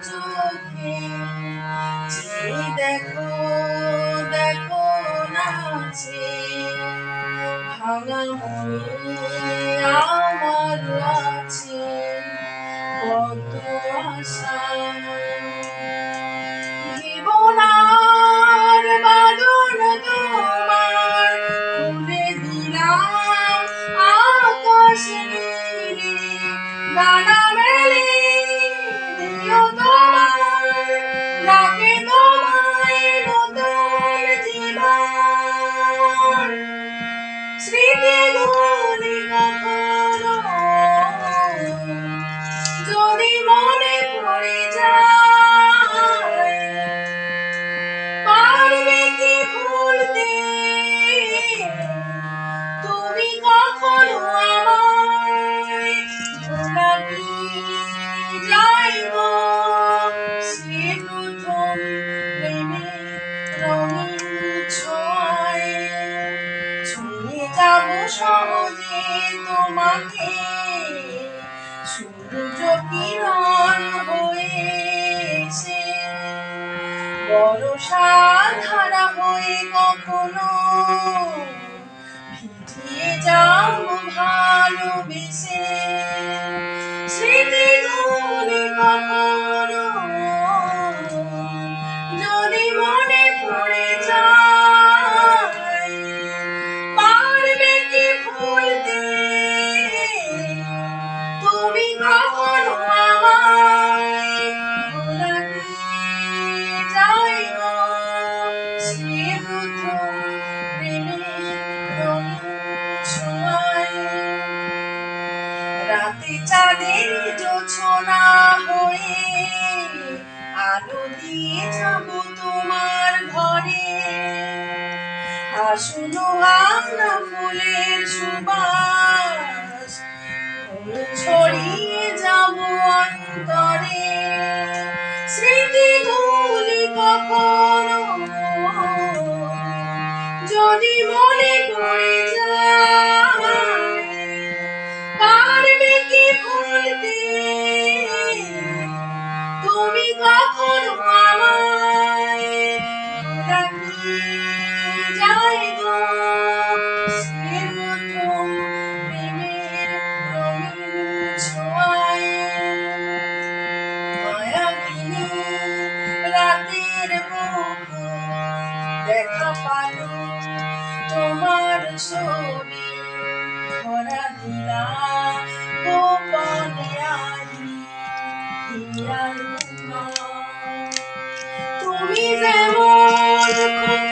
চোখে চেয়ে দেখো দেখো নাচে ভাঙা মনে আমার আছে কত আশা Sweetie! সহজে তোমাকে সূর্য কিরণ হয়েছে। বড় সাধারা হয়ে কখনো ভিজিয়ে যাও ভালোবেসে। রাতে চাঁদের জোছনা হয়ে আলো দিয়ে যাব তোমার ঘরে। আসুনো আমরা ফুলের সুবাস ছড়িয়ে যাব অন্তরে। স্মৃতিগুলি কখনো যদি মনে পড়ে যায়, পারবে কি ভুলতে? দেখা পালো তোমার ছবি ধরা দিলা গোপনে আলি তুমি যেমন